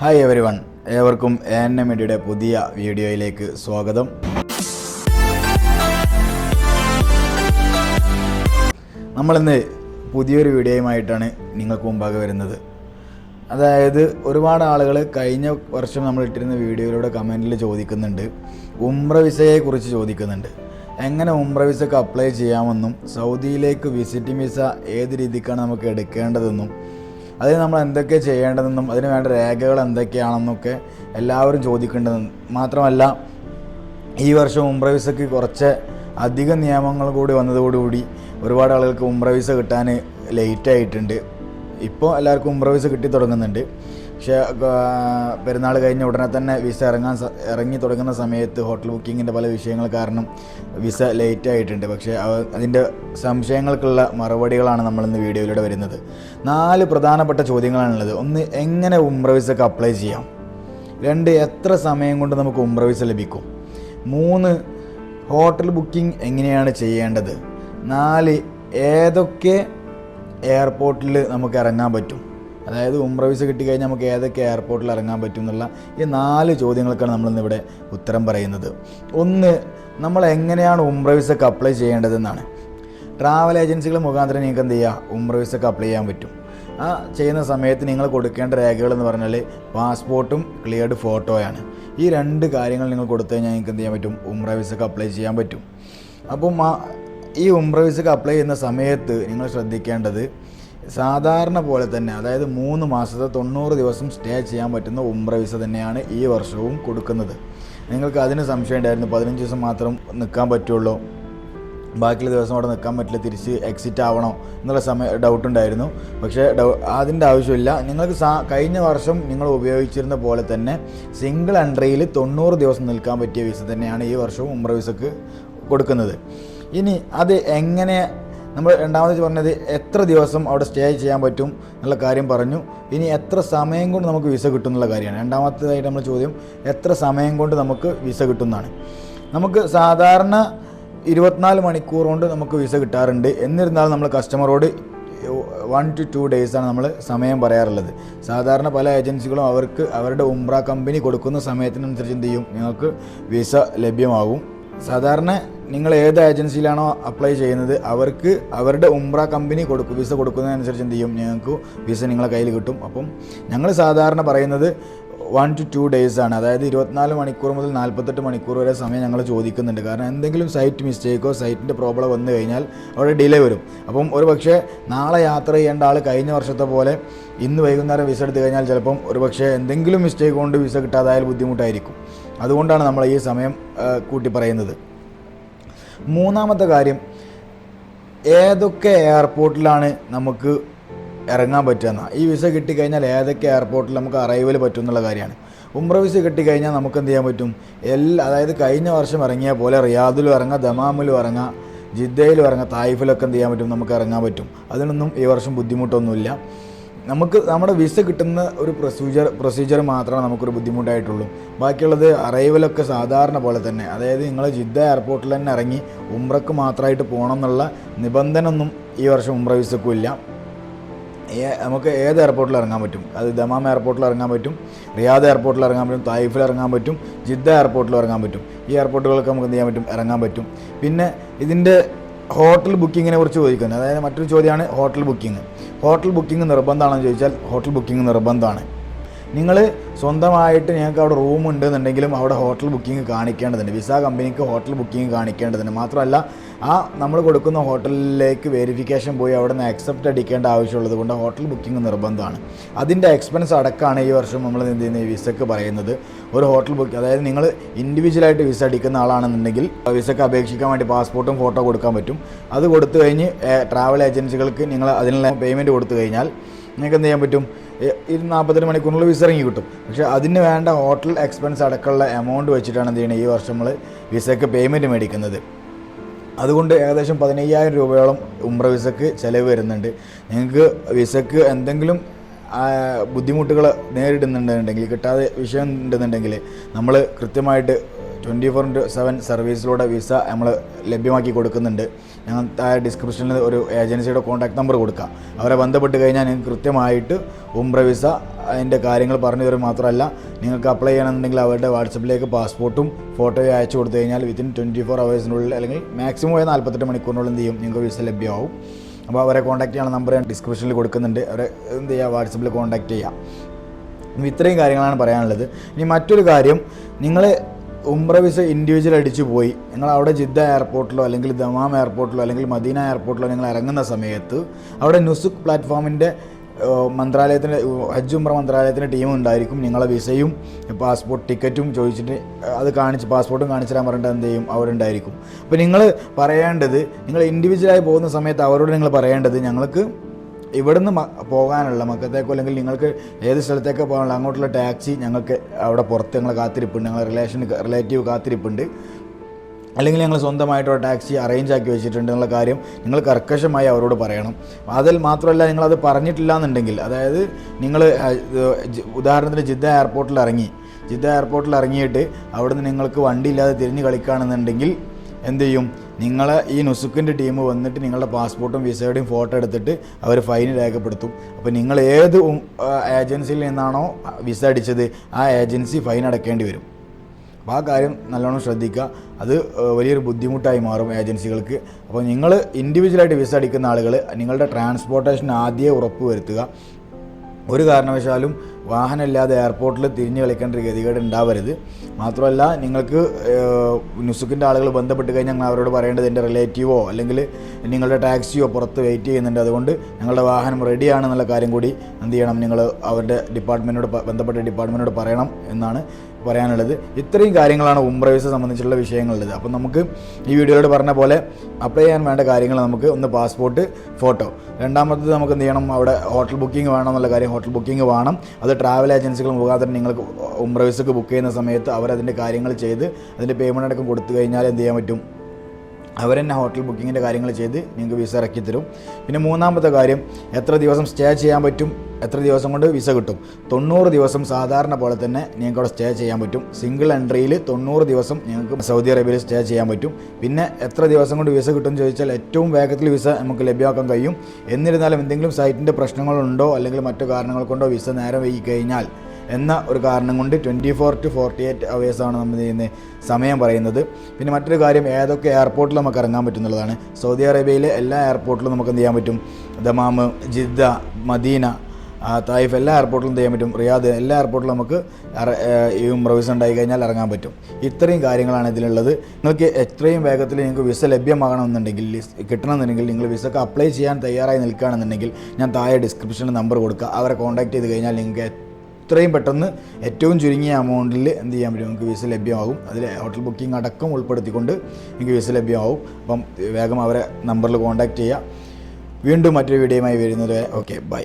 Hi everyone ഏവർക്കും A N M മീഡിയയുടെ പുതിയ വീഡിയോയിലേക്ക് സ്വാഗതം. നമ്മളിന്ന് പുതിയൊരു വീഡിയോയുമായിട്ടാണ് നിങ്ങൾക്ക് മുമ്പാകെ വരുന്നത്. അതായത് ഒരുപാട് ആളുകൾ കഴിഞ്ഞ വർഷം നമ്മൾ ഇട്ടിരുന്ന വീഡിയോയിലൂടെ കമന്റിൽ ചോദിക്കുന്നുണ്ട്. ഉംറ വിസയെക്കുറിച്ച് ചോദിക്കുന്നുണ്ട്. എങ്ങനെ ഉംറ വിസക്ക് അപ്ലൈ ചെയ്യാമെന്നും സൗദിയിലേക്ക് വിസിറ്റിംഗ് വിസ ഏത് രീതിക്കാണ് നമുക്ക് എടുക്കേണ്ടതെന്നും അതിന് നമ്മൾ എന്തൊക്കെ ചെയ്യേണ്ടതെന്നും അതിന് വേണ്ട രേഖകൾ എന്തൊക്കെയാണെന്നൊക്കെ എല്ലാവരും ചോദിക്കേണ്ടതെന്ന് മാത്രമല്ല ഈ വർഷം ഉംറ കുറച്ച് അധിക നിയമങ്ങൾ കൂടി വന്നതോടുകൂടി ഒരുപാട് ആളുകൾക്ക് ഉംറ കിട്ടാൻ ലേറ്റ് ആയിട്ടുണ്ട്. ഇപ്പോൾ എല്ലാവർക്കും ഉംറ കിട്ടി തുടങ്ങുന്നുണ്ട്. പക്ഷേ പെരുന്നാൾ കഴിഞ്ഞ ഉടനെ തന്നെ വിസ ഇറങ്ങാൻ ഇറങ്ങി തുടങ്ങുന്ന സമയത്ത് ഹോട്ടൽ ബുക്കിങ്ങിന്റെ പല വിഷയങ്ങൾ കാരണം വിസ ലേറ്റ് ആയിട്ടുണ്ട്. പക്ഷേ അതിന്റെ സംശയങ്ങൾക്കുള്ള മറുപടികളാണ് നമ്മളിന്ന് വീഡിയോയിലൂടെ വരുന്നത്. നാല് പ്രധാനപ്പെട്ട ചോദ്യങ്ങളാണുള്ളത്. ഒന്ന് എങ്ങനെ ഉംറ വിസക്ക് അപ്ലൈ ചെയ്യാം? രണ്ട് എത്ര സമയം കൊണ്ട് നമുക്ക് ഉംറ വിസ ലഭിക്കും? മൂന്ന് ഹോട്ടൽ ബുക്കിംഗ് എങ്ങനെയാണ് ചെയ്യേണ്ടത്? നാല് ഏതൊക്കെ എയർപോർട്ടിൽ നമുക്ക് ഇറങ്ങാൻ പറ്റും? അതായത് ഉംറ വിസ കിട്ടിക്കഴിഞ്ഞാൽ നമുക്ക് ഏതൊക്കെ എയർപോർട്ടിൽ ഇറങ്ങാൻ പറ്റും എന്നുള്ള ഈ നാല് ചോദ്യങ്ങൾക്കാണ് നമ്മളിന്നിവിടെ ഉത്തരം പറയുന്നത്. ഒന്ന് നമ്മൾ എങ്ങനെയാണ് ഉംറ വിസക്ക് അപ്ലൈ ചെയ്യേണ്ടതെന്നാണ്. ട്രാവൽ ഏജൻസികൾ മുഖാന്തരം നിങ്ങൾക്ക് എന്ത് ചെയ്യുക ഉംറ വിസക്ക് അപ്ലൈ ചെയ്യാൻ പറ്റും. ആ ചെയ്യുന്ന സമയത്ത് നിങ്ങൾ കൊടുക്കേണ്ട രേഖകൾ എന്ന് പറഞ്ഞാൽ പാസ്പോർട്ടും ക്ലിയർഡ് ഫോട്ടോയാണ് ഈ രണ്ട് കാര്യങ്ങൾ നിങ്ങൾ കൊടുത്തു കഴിഞ്ഞാൽ നിങ്ങൾക്ക് എന്ത് ചെയ്യാൻ പറ്റും? ഉംറ വിസക്ക് അപ്ലൈ ചെയ്യാൻ പറ്റും. അപ്പം ഈ ഉംറ വിസക്ക് അപ്ലൈ ചെയ്യുന്ന സമയത്ത് നിങ്ങൾ ശ്രദ്ധിക്കേണ്ടത് സാധാരണ പോലെ തന്നെ അതായത് മൂന്ന് മാസത്തെ തൊണ്ണൂറ് ദിവസം സ്റ്റേ ചെയ്യാൻ പറ്റുന്ന ഉംറ വിസ തന്നെയാണ് ഈ വർഷവും കൊടുക്കുന്നത്. നിങ്ങൾക്ക് അതിന് സംശയം ഉണ്ടായിരുന്നു പതിനഞ്ച് ദിവസം മാത്രം നിൽക്കാൻ പറ്റുള്ളൂ. ബാക്കിയുള്ള ദിവസം അവിടെ നിൽക്കാൻ പറ്റില്ല തിരിച്ച് എക്സിറ്റ് ആവണോ എന്നുള്ള സമയ ഡൗട്ട് ഉണ്ടായിരുന്നു. പക്ഷേ ഡൗ അതിന്റെ ആവശ്യമില്ല. നിങ്ങൾക്ക് സാ കഴിഞ്ഞ വർഷം നിങ്ങൾ ഉപയോഗിച്ചിരുന്ന പോലെ തന്നെ സിംഗിൾ എൻട്രിയിൽ തൊണ്ണൂറ് ദിവസം നിൽക്കാൻ പറ്റിയ വിസ തന്നെയാണ് ഈ വർഷവും ഉംറ വിസക്ക് കൊടുക്കുന്നത്. ഇനി അത് എങ്ങനെ നമ്മൾ രണ്ടാമത് പറഞ്ഞത് എത്ര ദിവസം അവിടെ സ്റ്റേ ചെയ്യാൻ പറ്റും എന്നുള്ള കാര്യം പറഞ്ഞു. ഇനി എത്ര സമയം കൊണ്ട് നമുക്ക് വിസ കിട്ടും എന്നുള്ള കാര്യമാണ്. രണ്ടാമത്തേതായിട്ട് നമ്മൾ ചോദ്യം എത്ര സമയം കൊണ്ട് നമുക്ക് വിസ കിട്ടുന്നതാണ് നമുക്ക് സാധാരണ ഇരുപത്തിനാല് മണിക്കൂർ കൊണ്ട് നമുക്ക് വിസ കിട്ടാറുണ്ട്. എന്നിരുന്നാലും നമ്മൾ കസ്റ്റമറോട് വൺ ടു ടു ഡേയ്സാണ് നമ്മൾ സമയം പറയാറുള്ളത്. സാധാരണ പല ഏജൻസികളും അവർക്ക് അവരുടെ ഉംറ കമ്പനി കൊടുക്കുന്ന സമയത്തിനനുസരിച്ച് എന്ത് ചെയ്യും? നിങ്ങൾക്ക് വിസ ലഭ്യമാകും. സാധാരണ നിങ്ങൾ ഏത് ഏജൻസിയിലാണോ അപ്ലൈ ചെയ്യുന്നത് അവർക്ക് അവരുടെ ഉംറ കമ്പനി കൊടുക്കും വിസ കൊടുക്കുന്നതനുസരിച്ച് എന്ത് ചെയ്യും? ഞങ്ങൾക്ക് വിസ നിങ്ങളെ കയ്യിൽ കിട്ടും. അപ്പം ഞങ്ങൾ സാധാരണ പറയുന്നത് വൺ ടു ടു ഡേയ്സ് ആണ്. അതായത് ഇരുപത്തിനാല് മണിക്കൂർ മുതൽ നാൽപ്പത്തെട്ട് മണിക്കൂർ വരെ സമയം ഞങ്ങൾ ചോദിക്കുന്നുണ്ട്. കാരണം എന്തെങ്കിലും സൈറ്റ് മിസ്റ്റേക്കോ സൈറ്റിന്റെ പ്രോബ്ലം വന്നു കഴിഞ്ഞാൽ അവിടെ ഡിലേ വരും. അപ്പം ഒരു പക്ഷേ നാളെ യാത്ര ചെയ്യേണ്ട ആൾ കഴിഞ്ഞ വർഷത്തെ പോലെ ഇന്ന് വൈകുന്നേരം വിസ എടുത്തു കഴിഞ്ഞാൽ ചിലപ്പം ഒരു പക്ഷേ എന്തെങ്കിലും മിസ്റ്റേക്ക് കൊണ്ട് വിസ കിട്ടാതായാൽ ബുദ്ധിമുട്ടായിരിക്കും. അതുകൊണ്ടാണ് നമ്മൾ ഈ സമയം കൂട്ടി പറയുന്നത്. മൂന്നാമത്തെ കാര്യം ഏതൊക്കെ എയർപോർട്ടിലാണ് നമുക്ക് ഇറങ്ങാൻ പറ്റുക ഈ വിസ കിട്ടിക്കഴിഞ്ഞാൽ ഏതൊക്കെ എയർപോർട്ടിൽ നമുക്ക് അറൈവൽ പറ്റും എന്നുള്ള കാര്യമാണ്. ഉംറ വിസ കിട്ടിക്കഴിഞ്ഞാൽ നമുക്ക് എന്ത് ചെയ്യാൻ പറ്റും? എല്ലാ അതായത് കഴിഞ്ഞ വർഷം ഇറങ്ങിയ പോലെ റിയാദിലും ഇറങ്ങാം ദമാമിലും ഇറങ്ങാം ജിദ്ദയിലും ഇറങ്ങാം തായിഫിലൊക്കെ എന്ത് ചെയ്യാൻ പറ്റും? നമുക്ക് ഇറങ്ങാൻ പറ്റും. അതിനൊന്നും ഈ വർഷം ബുദ്ധിമുട്ടൊന്നുമില്ല. നമുക്ക് നമ്മുടെ വിസ കിട്ടുന്ന ഒരു പ്രൊസീജർ പ്രൊസീജിയർ മാത്രമേ നമുക്കൊരു ബുദ്ധിമുട്ടായിട്ടുള്ളൂ. ബാക്കിയുള്ളത് അറൈവലൊക്കെ സാധാരണ പോലെ തന്നെ. അതായത് നിങ്ങൾ ജിദ്ദ എയർപോർട്ടിൽ തന്നെ ഇറങ്ങി ഉംറക്ക് മാത്രമായിട്ട് പോകണം എന്നുള്ള നിബന്ധന ഒന്നും ഈ വർഷം ഉംറ വിസക്കും ഇല്ല. നമുക്ക് ഏത് എയർപോർട്ടിൽ ഇറങ്ങാൻ പറ്റും? അത് ദമാം എയർപോർട്ടിൽ ഇറങ്ങാൻ പറ്റും റിയാദ് എയർപോർട്ടിൽ ഇറങ്ങാൻ പറ്റും തായിഫിൽ ഇറങ്ങാൻ പറ്റും ജിദ്ദ എയർപോർട്ടിൽ ഇറങ്ങാൻ പറ്റും. ഈ എയർപോർട്ടുകളൊക്കെ നമുക്ക് എന്ത് ചെയ്യാൻ പറ്റും? ഇറങ്ങാൻ പറ്റും. പിന്നെ ഇതിന്റെ ഹോട്ടൽ ബുക്കിങ്ങിനെ കുറിച്ച് ചോദിക്കുന്നത് അതായത് മറ്റൊരു ചോദ്യമാണ് ഹോട്ടൽ ബുക്കിംഗ്. ഹോട്ടൽ ബുക്കിംഗ് നിർബന്ധമാണെന്ന് ചോദിച്ചാൽ ഹോട്ടൽ ബുക്കിംഗ് നിർബന്ധമാണ്. നിങ്ങൾ സ്വന്തമായിട്ട് ഞങ്ങൾക്ക് അവിടെ റൂം ഉണ്ട് എന്നുണ്ടെങ്കിലും അവിടെ ഹോട്ടൽ ബുക്കിംഗ് കാണിക്കേണ്ടതുണ്ട്. വിസ കമ്പനിക്ക് ഹോട്ടൽ ബുക്കിംഗ് കാണിക്കേണ്ടതുണ്ട്. മാത്രമല്ല ആ നമ്മൾ കൊടുക്കുന്ന ഹോട്ടലിലേക്ക് വെരിഫിക്കേഷൻ പോയി അവിടെ നിന്ന് അക്സെപ്റ്റ് അടിക്കേണ്ട ആവശ്യമുള്ളത് കൊണ്ട് ഹോട്ടൽ ബുക്കിംഗ് നിർബന്ധമാണ്. അതിന്റെ എക്സ്പെൻസ് അടക്കമാണ് ഈ വർഷം നമ്മൾ എന്ത് ചെയ്യുന്നത് വിസക്ക് പറയുന്നത്. ഒരു ഹോട്ടൽ ബുക്ക് അതായത് നിങ്ങൾ ഇൻഡിവിജ്വലായിട്ട് വിസ അടിക്കുന്ന ആളാണെന്നുണ്ടെങ്കിൽ വിസക്ക് അപേക്ഷിക്കാൻ വേണ്ടി പാസ്പോർട്ടും ഫോട്ടോ കൊടുക്കാൻ പറ്റും. അത് കൊടുത്തു കഴിഞ്ഞ് ട്രാവൽ ഏജൻസികൾക്ക് നിങ്ങൾ അതിനുള്ള പേയ്മെന്റ് കൊടുത്തു കഴിഞ്ഞാൽ നിങ്ങൾക്ക് എന്ത് ചെയ്യാൻ പറ്റും? ഇത് നാൽപ്പത്തെട്ട് മണിക്കൂറിനുള്ളിൽ വിസ ഇറങ്ങി കിട്ടും. പക്ഷേ അതിന് വേണ്ട ഹോട്ടൽ എക്സ്പെൻസ് അടക്കമുള്ള എമൗണ്ട് വെച്ചിട്ടാണ് എന്ത് ചെയ്യുന്നത് ഈ വർഷം നമ്മൾ വിസയ്ക്ക് പേയ്മെന്റ് മേടിക്കുന്നത്. അതുകൊണ്ട് ഏകദേശം പതിനയ്യായിരം രൂപയോളം ഉംറ വിസക്ക് ചിലവ് വരുന്നുണ്ട്. നിങ്ങൾക്ക് വിസക്ക് എന്തെങ്കിലും ബുദ്ധിമുട്ടുകൾ നേരിടുന്നുണ്ടെന്നുണ്ടെങ്കിൽ കിട്ടാതെ വിഷയം ഉണ്ടെന്നുണ്ടെങ്കിൽ നമ്മൾ കൃത്യമായിട്ട് ട്വന്റി ഫോർ ഇന്റു സെവൻ സർവീസിലൂടെ വിസ നമ്മൾ ലഭ്യമാക്കി കൊടുക്കുന്നുണ്ട്. ഞങ്ങൾ താഴെ ഡിസ്ക്രിപ്ഷനിൽ ഒരു ഏജൻസിയുടെ കോൺടാക്ട് നമ്പർ കൊടുക്കാം. അവരെ ബന്ധപ്പെട്ട് കഴിഞ്ഞാൽ നിങ്ങൾക്ക് കൃത്യമായിട്ട് ഉംറ വിസ അതിന്റെ കാര്യങ്ങൾ പറഞ്ഞു തരും മാത്രമല്ല നിങ്ങൾക്ക് അപ്ലൈ ചെയ്യണമെന്നുണ്ടെങ്കിൽ അവരുടെ വാട്സപ്പിലേക്ക് പാസ്പോർട്ടും ഫോട്ടോയും അയച്ചു കൊടുത്തു കഴിഞ്ഞാൽ വിത്തിൻ ട്വന്റി ഫോർ അവേഴ്സിനുള്ളിൽ അല്ലെങ്കിൽ മാക്സിമം പോയ നാൽപ്പത്തെട്ട് മണിക്കൂറിനുള്ളിൽ എന്ത് ചെയ്യും? നിങ്ങൾക്ക് വിസ ലഭ്യമാവും. അപ്പോൾ അവരെ കോൺടാക്ട് ചെയ്യാനുള്ള നമ്പർ ഞാൻ ഡിസ്ക്രിപ്ഷനിൽ കൊടുക്കുന്നുണ്ട്. അവരെ എന്ത് ചെയ്യുക? വാട്സപ്പിൽ കോൺടാക്ട് ചെയ്യാം ഇത്രയും കാര്യങ്ങളാണ് പറയാനുള്ളത്. ഇനി മറ്റൊരു കാര്യം നിങ്ങൾ ഉംറ വിസ ഇൻഡിവിജ്വൽ അടിച്ചു പോയി. നിങ്ങൾ അവിടെ ജിദ്ദ എയർപോർട്ടിലോ അല്ലെങ്കിൽ ദമാം എയർപോർട്ടിലോ അല്ലെങ്കിൽ മദീന എയർപോർട്ടിലോ നിങ്ങൾ ഇറങ്ങുന്ന സമയത്ത് അവിടെ നുസുക് പ്ലാറ്റ്ഫോമിന്റെ മന്ത്രാലയത്തിന്റെ ഹജ്ജ് ഉംറ മന്ത്രാലയത്തിന്റെ ടീം ഉണ്ടായിരിക്കും. നിങ്ങളെ വിസയും പാസ്പോർട്ട് ടിക്കറ്റും ചോദിച്ചിട്ട് അത് കാണിച്ച് പാസ്പോർട്ടും കാണിച്ചു തരാൻ പറഞ്ഞിട്ട് എന്ത് ചെയ്യും? അവരുണ്ടായിരിക്കും അപ്പോൾ നിങ്ങൾ പറയേണ്ടത് നിങ്ങൾ ഇൻഡിവിജ്വലായി പോകുന്ന സമയത്ത് അവരോട് നിങ്ങൾ പറയേണ്ടത് ഞങ്ങൾക്ക് ഇവിടുന്ന് പോകാനുള്ള മക്കത്തേക്കോ അല്ലെങ്കിൽ നിങ്ങൾക്ക് ഏത് സ്ഥലത്തേക്കോ പോകാനുള്ള അങ്ങോട്ടുള്ള ടാക്സി ഞങ്ങൾക്ക് അവിടെ പുറത്ത് ഞങ്ങൾ കാത്തിരിപ്പുണ്ട്. ഞങ്ങളെ റിലേഷൻ റിലേറ്റീവ് കാത്തിരിപ്പുണ്ട്. അല്ലെങ്കിൽ ഞങ്ങൾ സ്വന്തമായിട്ടോ ടാക്സി അറേഞ്ച് ആക്കി വെച്ചിട്ടുണ്ട് എന്നുള്ള കാര്യം നിങ്ങൾ കർക്കശമായി അവരോട് പറയണം. അതിൽ മാത്രമല്ല നിങ്ങളത് പറഞ്ഞിട്ടില്ല എന്നുണ്ടെങ്കിൽ അതായത് നിങ്ങൾ ഉദാഹരണത്തിന് ജിദ്ദ എയർപോർട്ടിൽ ഇറങ്ങി. ജിദ്ദ എയർപോർട്ടിൽ ഇറങ്ങിയിട്ട് അവിടുന്ന് നിങ്ങൾക്ക് വണ്ടിയില്ലാതെ തിരിഞ്ഞ് കളിക്കുകയാണെന്നുണ്ടെങ്കിൽ എന്ത് ചെയ്യും? നിങ്ങളെ ഈ നുസുക്കിന്റെ ടീം വന്നിട്ട് നിങ്ങളുടെ പാസ്പോർട്ടും വിസയുടെയും ഫോട്ടോ എടുത്തിട്ട് അവർ ഫൈൻ രേഖപ്പെടുത്തും. അപ്പോൾ നിങ്ങൾ ഏത് ഏജൻസിയിൽ നിന്നാണോ വിസ അടിച്ചത് ആ ഏജൻസി ഫൈൻ അടക്കേണ്ടി വരും. അപ്പോൾ ആ കാര്യം നല്ലോണം ശ്രദ്ധിക്കുക. അത് വലിയൊരു ബുദ്ധിമുട്ടായി മാറും ഏജൻസികൾക്ക് അപ്പോൾ നിങ്ങൾ ഇൻഡിവിജ്വലായിട്ട് വിസ അടിക്കുന്ന ആളുകൾ നിങ്ങളുടെ ട്രാൻസ്പോർട്ടേഷൻ ആദ്യമേ ഉറപ്പ് വരുത്തുക. ഒരു കാരണവശാലും വാഹനമില്ലാതെ എയർപോർട്ടിൽ തിരിഞ്ഞ് കളിക്കേണ്ട ഒരു ഗതികേട് ഉണ്ടാവരുത്. മാത്രമല്ല നിങ്ങൾക്ക് നുസുക്കിന്റെ ആളുകൾ ബന്ധപ്പെട്ട് കഴിഞ്ഞാൽ ഞങ്ങൾ അവരോട് പറയേണ്ടത് എന്റെ റിലേറ്റീവോ അല്ലെങ്കിൽ നിങ്ങളുടെ ടാക്സിയോ പുറത്ത് വെയിറ്റ് ചെയ്യുന്നുണ്ട്. അതുകൊണ്ട് ഞങ്ങളുടെ വാഹനം റെഡിയാണെന്നുള്ള കാര്യം കൂടി എന്ത് ചെയ്യണം? നിങ്ങൾ അവരുടെ ഡിപ്പാർട്ട്മെന്റിനോട് ബന്ധപ്പെട്ട ഡിപ്പാർട്ട്മെന്റിനോട് പറയണം എന്നാണ് പറയാനുള്ളത്. ഇത്രയും കാര്യങ്ങളാണ് ഉംറ വിസ സംബന്ധിച്ചുള്ള വിഷയങ്ങളുള്ളത്. അപ്പം നമുക്ക് ഈ വീഡിയോയിലോട് പറഞ്ഞ പോലെ അപ്ലൈ ചെയ്യാൻ വേണ്ട കാര്യങ്ങൾ നമുക്ക് ഒന്ന് പാസ്പോർട്ട് ഫോട്ടോ രണ്ടാമത്തത് നമുക്ക് എന്ത് ചെയ്യണം? അവിടെ ഹോട്ടൽ ബുക്കിംഗ് വേണം എന്നുള്ള കാര്യം ഹോട്ടൽ ബുക്കിംഗ് വേണം. അത് ട്രാവൽ ഏജൻസികൾ മുഖാന്തരം നിങ്ങൾക്ക് ഉംറ വിസക്ക് ബുക്ക് ചെയ്യുന്ന സമയത്ത് അവരതിന്റെ കാര്യങ്ങൾ ചെയ്ത് അതിന്റെ പേയ്മെന്റ് അടക്കം കൊടുത്തു കഴിഞ്ഞാൽ എന്ത് ചെയ്യാൻ പറ്റും? അവർ തന്നെ ഹോട്ടൽ ബുക്കിങ്ങിന്റെ കാര്യങ്ങൾ ചെയ്ത് നിങ്ങൾക്ക് വിസ ഇറക്കി തരും പിന്നെ മൂന്നാമത്തെ കാര്യം എത്ര ദിവസം സ്റ്റേ ചെയ്യാൻ പറ്റും? എത്ര ദിവസം കൊണ്ട് വിസ കിട്ടും? തൊണ്ണൂറ് ദിവസം സാധാരണ പോലെ തന്നെ നിങ്ങൾക്ക് അവിടെ സ്റ്റേ ചെയ്യാൻ പറ്റും. സിംഗിൾ എൻട്രിയിൽ തൊണ്ണൂറ് ദിവസം നിങ്ങൾക്ക് സൗദി അറേബ്യയിൽ സ്റ്റേ ചെയ്യാൻ പറ്റും. പിന്നെ എത്ര ദിവസം കൊണ്ട് വിസ കിട്ടും ചോദിച്ചാൽ ഏറ്റവും വേഗത്തിൽ വിസ നമുക്ക് ലഭ്യമാക്കാൻ കഴിയും. എന്നിരുന്നാലും എന്തെങ്കിലും സൈറ്റിന്റെ പ്രശ്നങ്ങളുണ്ടോ അല്ലെങ്കിൽ മറ്റു കാരണങ്ങൾ കൊണ്ടോ വിസ നേരം വൈകി കഴിഞ്ഞാൽ എന്ന ഒരു കാരണം കൊണ്ട് twenty four to forty eight അവേഴ്സാണ് നമ്മൾ ചെയ്യുന്ന സമയം പറയുന്നത്. പിന്നെ മറ്റൊരു കാര്യം ഏതൊക്കെ എയർപോർട്ടിൽ നമുക്ക് ഇറങ്ങാൻ പറ്റും എന്നുള്ളതാണ്. സൗദി അറേബ്യയിലെ എല്ലാ എയർപോർട്ടിലും നമുക്ക് എന്ത് ചെയ്യാൻ പറ്റും? ദമാമ് ജിദ്ദ മദീന തായിഫ് എല്ലാ എയർപോർട്ടിലും ചെയ്യാൻ പറ്റും? റിയാദ് എല്ലാ എയർപോർട്ടിലും നമുക്ക് ഈ പ്രൊവിസൺ ഉണ്ടായി കഴിഞ്ഞാൽ ഇറങ്ങാൻ പറ്റും. ഇത്രയും കാര്യങ്ങളാണ് ഇതിലുള്ളത്. നിങ്ങൾക്ക് എത്രയും വേഗത്തിൽ നിങ്ങൾക്ക് വിസ ലഭ്യമാകണമെന്നുണ്ടെങ്കിൽ കിട്ടണമെന്നുണ്ടെങ്കിൽ നിങ്ങൾ വിസക്ക് അപ്ലൈ ചെയ്യാൻ തയ്യാറായി നിൽക്കുകയാണെന്നുണ്ടെങ്കിൽ ഞാൻ താഴെ ഡിസ്ക്രിപ്ഷനിൽ നമ്പർ കൊടുക്കുക അവരെ കോൺടാക്ട് ചെയ്ത് കഴിഞ്ഞാൽ നിങ്ങൾക്ക് എത്രയും പെട്ടെന്ന് ഏറ്റവും ചുരുങ്ങിയ എമൗണ്ടിൽ എന്ത് ചെയ്യാൻ പറ്റും? നിങ്ങൾക്ക് വിസ ലഭ്യമാകും. അതിൽ ഹോട്ടൽ ബുക്കിംഗ് അടക്കം ഉൾപ്പെടുത്തിക്കൊണ്ട് നിങ്ങൾക്ക് വിസ ലഭ്യമാകും. അപ്പം വേഗം അവരെ നമ്പറിൽ കോൺടാക്ട് ചെയ്യുക. വീണ്ടും മറ്റൊരു വീഡിയോയുമായി വരുന്നത് ഓക്കെ ബൈ